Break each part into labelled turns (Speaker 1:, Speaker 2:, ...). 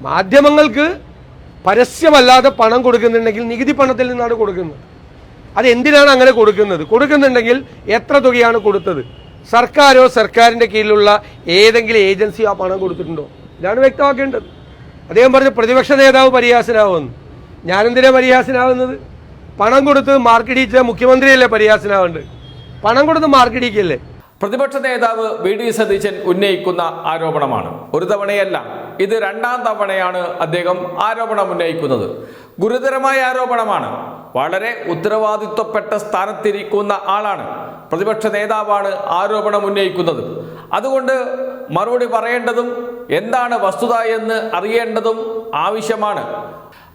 Speaker 1: മാധ്യമങ്ങൾക്ക് പരസ്യമല്ലാതെ പണം കൊടുക്കുന്നുണ്ടെങ്കിൽ നികുതി പണത്തിൽ നിന്നാണ് കൊടുക്കുന്നത്. അത് എന്തിനാണ് അങ്ങനെ കൊടുക്കുന്നത്? കൊടുക്കുന്നുണ്ടെങ്കിൽ എത്ര തുകയാണ് കൊടുത്തത്? സർക്കാരോ സർക്കാരിന്റെ കീഴിലുള്ള ഏതെങ്കിലും ഏജൻസിയോ ആ പണം കൊടുത്തിട്ടുണ്ടോ? ഇതാണ് വ്യക്തമാക്കേണ്ടത്. അദ്ദേഹം പറഞ്ഞു പ്രതിപക്ഷ നേതാവ് പരിഹാസനാവുമെന്ന് ഞാനെന്തിനാണ് പരിഹാസനാവുന്നത്? പണം കൊടുത്ത് മാർക്കിടിച്ച മുഖ്യമന്ത്രിയല്ലേ പരിഹാസനാവേണ്ടത്? പണം കൊടുത്ത് മാർക്കിടിക്കല്ലേ
Speaker 2: പ്രതിപക്ഷ നേതാവ് വി ഡി സതീശൻ ഉന്നയിക്കുന്ന ആരോപണമാണ്. ഒരു തവണയല്ല ഇത് രണ്ടാം തവണയാണ് അദ്ദേഹം ആരോപണം ഉന്നയിക്കുന്നത്. ഗുരുതരമായ ആരോപണമാണ്. വളരെ ഉത്തരവാദിത്വപ്പെട്ട സ്ഥാനത്തിരിക്കുന്ന ആളാണ് പ്രതിപക്ഷ നേതാവാണ് ആരോപണം ഉന്നയിക്കുന്നത്. അതുകൊണ്ട് മറുപടി പറയേണ്ടതും എന്താണ് വസ്തുത എന്ന് അറിയേണ്ടതും ആവശ്യമാണ്.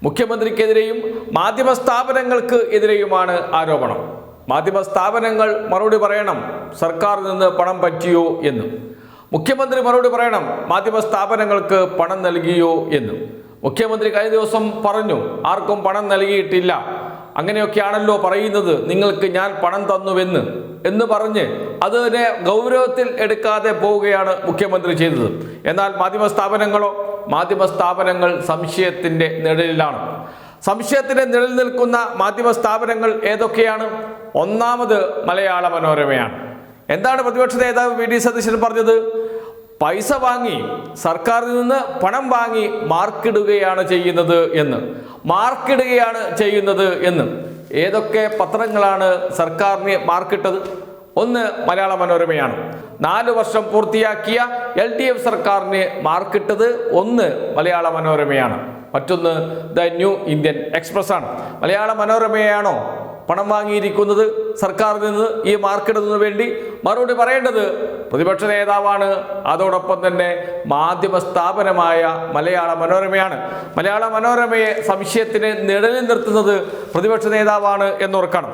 Speaker 2: മുഖ്യമന്ത്രിക്കെതിരെയും മാധ്യമ സ്ഥാപനങ്ങൾക്ക് എതിരെയുമാണ് ആരോപണം. മാധ്യമ സ്ഥാപനങ്ങൾ മറുപടി പറയണം. സർക്കാർ നിന്ന് പണം പറ്റിയോ എന്ന്. മുഖ്യമന്ത്രി മറുപടി പറയണം. മാധ്യമ സ്ഥാപനങ്ങൾക്ക് പണം നൽകിയോ എന്ന്. മുഖ്യമന്ത്രി കഴിഞ്ഞ ദിവസം പറഞ്ഞു ആർക്കും പണം നൽകിയിട്ടില്ല. അങ്ങനെയൊക്കെയാണല്ലോ പറയുന്നത്. നിങ്ങൾക്ക് ഞാൻ പണം തന്നുവെന്ന്. എന്ന് പറഞ്ഞ് അതിനെ ഗൗരവത്തിൽ എടുക്കാതെ പോവുകയാണ് മുഖ്യമന്ത്രി ചെയ്തത്. എന്നാൽ മാധ്യമ സ്ഥാപനങ്ങളോ മാധ്യമ സ്ഥാപനങ്ങൾ സംശയത്തിന്റെ നിഴലിലാണ്. സംശയത്തിന് നിഴൽ നിൽക്കുന്ന മാധ്യമ സ്ഥാപനങ്ങൾ ഏതൊക്കെയാണ്? ഒന്നാമത് മലയാള മനോരമയാണ്. എന്താണ് പ്രതിപക്ഷ നേതാവ് വി ഡി സതീശൻ പറഞ്ഞത്? പൈസ വാങ്ങി സർക്കാരിൽ നിന്ന് പണം വാങ്ങി മാർക്കിടുകയാണ് ചെയ്യുന്നത് എന്ന്. മാർക്കിടുകയാണ് ചെയ്യുന്നത് എന്ന്. ഏതൊക്കെ പത്രങ്ങളാണ് സർക്കാരിന് മാർക്കിട്ടത്? ഒന്ന് മലയാള മനോരമയാണ്. നാല് വർഷം പൂർത്തിയാക്കിയ എൽ ഡി എഫ് സർക്കാരിന് മാർക്കിട്ടത് ഒന്ന് മലയാള മനോരമയാണ്. മറ്റൊന്ന് ദ ന്യൂ ഇന്ത്യൻ എക്സ്പ്രസ് ആണ് മലയാള മനോരമയാണോ? പണം വാങ്ങിയിരിക്കുന്നത് സർക്കാരിൽ നിന്ന് ഈ മാർക്കിടുന്നതിന് വേണ്ടി മറുപടി പറയേണ്ടത് പ്രതിപക്ഷ നേതാവാണ്. അതോടൊപ്പം തന്നെ മാധ്യമ സ്ഥാപനമായ മലയാള മനോരമയാണ്. മലയാള മനോരമയെ സംശയത്തിന് നിഴലിൽ നിർത്തുന്നത് പ്രതിപക്ഷ നേതാവാണ് എന്നോർക്കണം.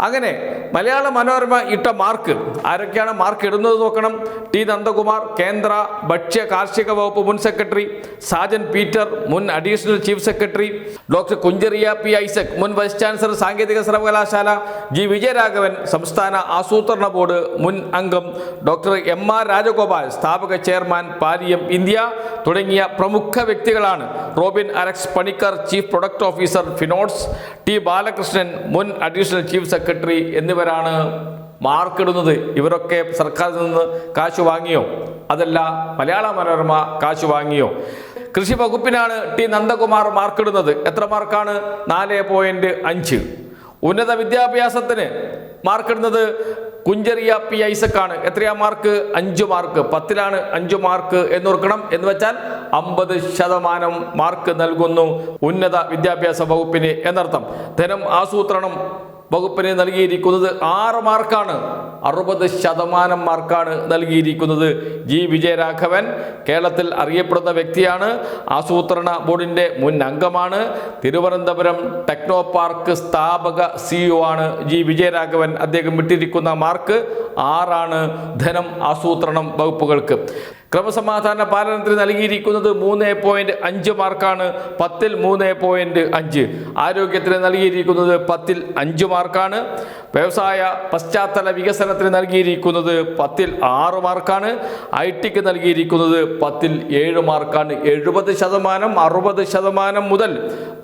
Speaker 2: അങ്ങനെ മലയാള മനോരമ ഇട്ട മാർക്ക് ആരൊക്കെയാണ് മാർക്ക് ഇടുന്നത് നോക്കണം. ടി നന്ദകുമാർ കേന്ദ്ര ഭക്ഷ്യ കാർഷിക വകുപ്പ് മുൻ സെക്രട്ടറി സാജൻ പീറ്റർ മുൻ additional chief secretary doctor Kunjeria P Isaac മുൻ വൈസ് ചാൻസലർ സാങ്കേതിക സർവകലാശാല ജി വിജയരാഘവൻ സംസ്ഥാന ആസൂത്രണ ബോർഡ് മുൻ അംഗം ഡോക്ടർ എം ആർ രാജഗോപാൽ സ്ഥാപക ചെയർമാൻ പാലിയം ഇന്ത്യ തുടങ്ങിയ പ്രമുഖ വ്യക്തികളാണ്. Robin Alex Panicker chief product officer Finotes T Balakrishnan മുൻ അഡീഷണൽ ചീഫ് സെക്രട്ടറി എന്നിവരാണ് മാർക്കിടുന്നത്. ഇവരൊക്കെ സർക്കാരിൽ നിന്ന് കാശ് വാങ്ങിയോ? അതല്ല മലയാള മനോരമ കാശ് വാങ്ങിയോ? കൃഷി വകുപ്പിനാണ് ടി നന്ദകുമാർ മാർക്കിടുന്നത്. എത്ര മാർക്കാണ്? നാല് പോയിന്റ് അഞ്ച്. ഉന്നത വിദ്യാഭ്യാസത്തിന് മാർക്കിടുന്നത് കുഞ്ചെറിയ പി ഐസക് ആണ് എത്രയാ മാർക്ക്? അഞ്ച് മാർക്ക്. പത്തിലാണ് അഞ്ച് മാർക്ക് എന്നോർക്കണം. എന്ന് വെച്ചാൽ അമ്പത് ശതമാനം മാർക്ക് നൽകുന്നു ഉന്നത വിദ്യാഭ്യാസ വകുപ്പിന് എന്നർത്ഥം. ധനം ആസൂത്രണം വകുപ്പിന് നൽകിയിരിക്കുന്നത് ആറ് മാർക്കാണ്. അറുപത് ശതമാനം മാർക്കാണ് നൽകിയിരിക്കുന്നത്. ജി. വിജയരാഘവൻ കേരളത്തിൽ അറിയപ്പെടുന്ന വ്യക്തിയാണ്. ആസൂത്രണ ബോർഡിന്റെ മുൻ അംഗമാണ്. തിരുവനന്തപുരം ടെക്നോ പാർക്ക് സ്ഥാപക സിഇഒ ആണ് ജി. വിജയരാഘവൻ. അദ്ദേഹം വിട്ടിരിക്കുന്ന മാർക്ക് ആറാണ് ധനം ആസൂത്രണം വകുപ്പുകൾക്ക്. ക്രമസമാധാന പാലനത്തിന് നൽകിയിരിക്കുന്നത് മൂന്ന് പോയിന്റ് അഞ്ച് മാർക്കാണ്. പത്തിൽ മൂന്ന് പോയിന്റ് അഞ്ച്. ആരോഗ്യത്തിന് നൽകിയിരിക്കുന്നത് പത്തിൽ അഞ്ച് മാർക്കാണ്. വ്യവസായ പശ്ചാത്തല വികസനത്തിന് നൽകിയിരിക്കുന്നത് പത്തിൽ ആറ് മാർക്കാണ്. ഐ ടിക്ക് നൽകിയിരിക്കുന്നത് പത്തിൽ ഏഴ് മാർക്കാണ്. എഴുപത് ശതമാനം അറുപത് ശതമാനം മുതൽ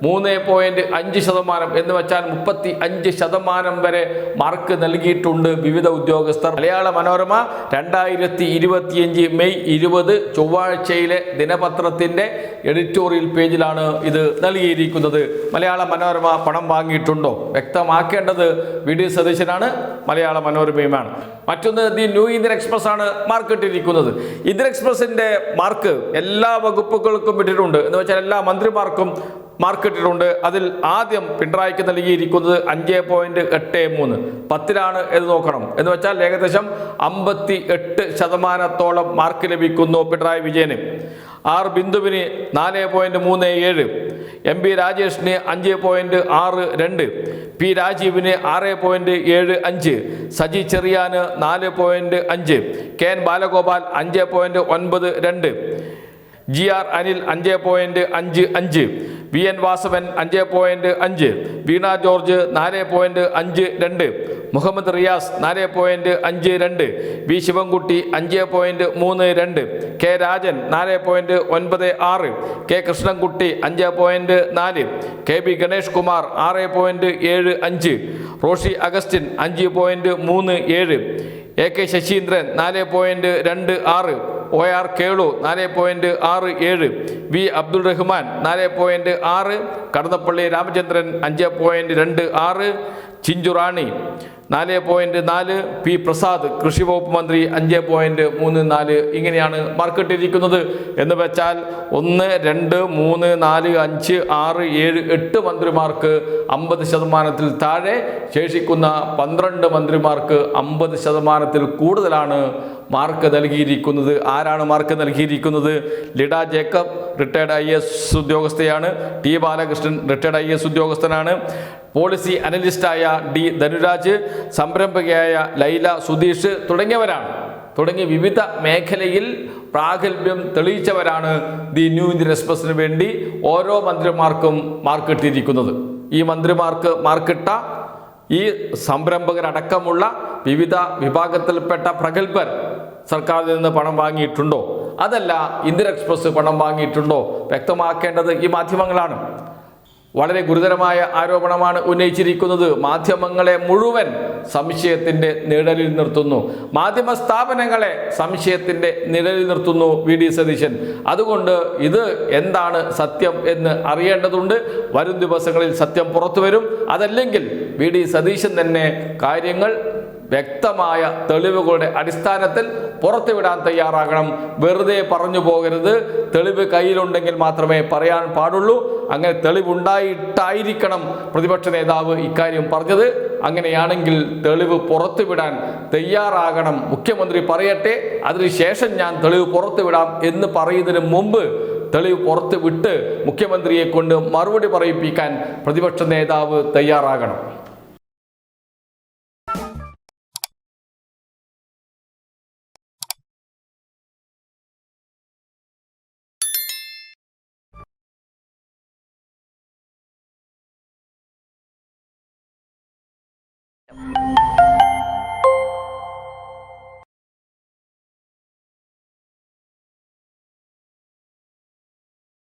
Speaker 2: മൂന്ന് പോയിന്റ് അഞ്ച് ശതമാനം എന്ന് വെച്ചാൽ മുപ്പത്തി അഞ്ച് ശതമാനം വരെ മാർക്ക് നൽകിയിട്ടുണ്ട് വിവിധ ഉദ്യോഗസ്ഥർ. മലയാള മനോരമ രണ്ടായിരത്തി ഇരുപത്തിയഞ്ച് മെയ് ഇരുപത് ചൊവ്വാഴ്ചയിലെ ദിനപത്രത്തിന്റെ എഡിറ്റോറിയൽ പേജിലാണ് ഇത് നൽകിയിരിക്കുന്നത്. മലയാള മനോരമ പണം വാങ്ങിയിട്ടുണ്ടോ? വ്യക്തമാക്കേണ്ടത് വി. ഡി. സതീശനാണ്. മലയാള മനോരമയുമാണ്. മറ്റൊന്ന് ദി ന്യൂ ഇന്ത്യൻ എക്സ്പ്രസ് ആണ് മാർക്കിട്ടിരിക്കുന്നത്. ഇന്ത്യൻ എക്സ്പ്രസിന്റെ മാർക്ക് എല്ലാ വകുപ്പുകൾക്കും ഇട്ടിട്ടുണ്ട്. എന്ന് വെച്ചാൽ എല്ലാ മന്ത്രിമാർക്കും മാർക്ക് ഇട്ടിട്ടുണ്ട്. അതിൽ ആദ്യം പിണറായിക്ക് നൽകിയിരിക്കുന്നത് അഞ്ച് പോയിന്റ് എട്ട് മൂന്ന്. പത്തിലാണ് എന്ന് നോക്കണം. എന്ന് വെച്ചാൽ ഏകദേശം അമ്പത്തി എട്ട് ശതമാനത്തോളം മാർക്ക് ലഭിക്കുന്നു പിണറായി വിജയന്. ആർ ബിന്ദുവിന് നാല് പോയിന്റ് മൂന്ന് ഏഴ്. എം പി രാജേഷിന് അഞ്ച് പോയിന്റ് ആറ് രണ്ട്. പി രാജീവിന് ആറ് പോയിന്റ് ഏഴ് അഞ്ച്. സജി ചെറിയാന് നാല് പോയിന്റ് അഞ്ച്. കെ എൻ ബാലഗോപാൽ അഞ്ച് പോയിന്റ് ഒൻപത് രണ്ട്. ജി ആർ അനിൽ അഞ്ച് പോയിന്റ് അഞ്ച് അഞ്ച്. വി എൻ വാസവൻ അഞ്ച് പോയിന്റ് അഞ്ച് വീണ ജോർജ് നാല് പോയിന്റ് അഞ്ച് രണ്ട് മുഹമ്മദ് റിയാസ് നാല് പോയിന്റ് അഞ്ച് രണ്ട് വി ശിവൻകുട്ടി അഞ്ച് പോയിന്റ് മൂന്ന് രണ്ട് കെ രാജൻ നാല് പോയിന്റ് ഒൻപത് ആറ് കെ കൃഷ്ണൻകുട്ടി അഞ്ച് പോയിന്റ് നാല് കെ ബി ഗണേഷ് കുമാർ ആറ് പോയിന്റ് ഏഴ് അഞ്ച് റോഷി അഗസ്റ്റിൻ അഞ്ച് പോയിന്റ് മൂന്ന് ഏഴ് എ കെ ശശീന്ദ്രൻ നാല് പോയിന്റ് രണ്ട് ആറ് ഒ ആർ കേളു നാല് പോയിന്റ് ആറ് ഏഴ്. വി അബ്ദുൾ റഹ്മാൻ നാല് പോയിന്റ് ആറ്. കടന്നപ്പള്ളി രാമചന്ദ്രൻ അഞ്ച് പോയിന്റ് രണ്ട് ആറ്. ചിഞ്ചുറാണി നാല് പോയിന്റ് നാല് പി പ്രസാദ് കൃഷി വകുപ്പ് മന്ത്രി അഞ്ച് പോയിന്റ് മൂന്ന് നാല് ഇങ്ങനെയാണ് മാർക്കിട്ടിരിക്കുന്നത്. എന്ന് വെച്ചാൽ ഒന്ന് രണ്ട് മൂന്ന് നാല് അഞ്ച് ആറ് ഏഴ് എട്ട് മന്ത്രിമാർക്ക് അമ്പത് ശതമാനത്തിൽ താഴെ ശേഷിക്കുന്ന പന്ത്രണ്ട് മന്ത്രിമാർക്ക് അമ്പത് ശതമാനത്തിൽ കൂടുതലാണ് മാർക്ക് നൽകിയിരിക്കുന്നത്. ആരാണ് മാർക്ക് നൽകിയിരിക്കുന്നത്? Lida Jacob retired I S ഉദ്യോഗസ്ഥയാണ്. T Balakrishnan retired I S ഉദ്യോഗസ്ഥനാണ്. പോളിസി അനലിസ്റ്റായ ഡി ധനുരാജ് സംരംഭകയായ ലൈല സുധീഷ് തുടങ്ങിയവരാണ്. തുടങ്ങി വിവിധ മേഖലയിൽ പ്രാഗൽഭ്യം തെളിയിച്ചവരാണ് ദി ന്യൂ ഇന്ത്യൻ എക്സ്പ്രസിന് വേണ്ടി ഓരോ മന്ത്രിമാർക്കും മാർക്കിട്ടിരിക്കുന്നത്. ഈ മന്ത്രിമാർക്ക് മാർക്കിട്ട ഈ സംരംഭകരടക്കമുള്ള വിവിധ വിഭാഗത്തിൽപ്പെട്ട പ്രഗത്ഭർ സർക്കാരിൽ നിന്ന് പണം വാങ്ങിയിട്ടുണ്ടോ? അതല്ല ഇന്ത്യൻ എക്സ്പ്രസ് പണം വാങ്ങിയിട്ടുണ്ടോ? വ്യക്തമാക്കേണ്ടത് ഈ മാധ്യമങ്ങളാണ്. വളരെ ഗുരുതരമായ ആരോപണമാണ് ഉന്നയിച്ചിരിക്കുന്നത്. മാധ്യമങ്ങളെ മുഴുവൻ സംശയത്തിന്റെ നിഴലിൽ നിർത്തുന്നു. മാധ്യമ സ്ഥാപനങ്ങളെ സംശയത്തിന്റെ നിഴലിൽ നിർത്തുന്നു വി ഡി സതീശൻ. അതുകൊണ്ട് ഇത് എന്താണ് സത്യം എന്ന് അറിയേണ്ടതുണ്ട്. വരും ദിവസങ്ങളിൽ സത്യം പുറത്തു വരും. അതല്ലെങ്കിൽ വി ഡി സതീശൻ തന്നെ കാര്യങ്ങൾ വ്യക്തമായ തെളിവുകളുടെ അടിസ്ഥാനത്തിൽ പുറത്തുവിടാൻ തയ്യാറാകണം. വെറുതെ പറഞ്ഞു പോകരുത്. തെളിവ് കയ്യിലുണ്ടെങ്കിൽ മാത്രമേ പറയാൻ പാടുള്ളൂ. അങ്ങനെ തെളിവുണ്ടായിട്ടായിരിക്കണം പ്രതിപക്ഷ നേതാവ് ഇക്കാര്യം പറഞ്ഞത്. അങ്ങനെയാണെങ്കിൽ തെളിവ് പുറത്തുവിടാൻ തയ്യാറാകണം. മുഖ്യമന്ത്രി പറയട്ടെ അതിനുശേഷം ഞാൻ തെളിവ് പുറത്തുവിടാം എന്ന് പറയുന്നതിന് മുമ്പ് തെളിവ് പുറത്ത് വിട്ട് മുഖ്യമന്ത്രിയെ കൊണ്ട് മറുപടി പറയിപ്പിക്കാൻ പ്രതിപക്ഷ നേതാവ് തയ്യാറാകണം. you.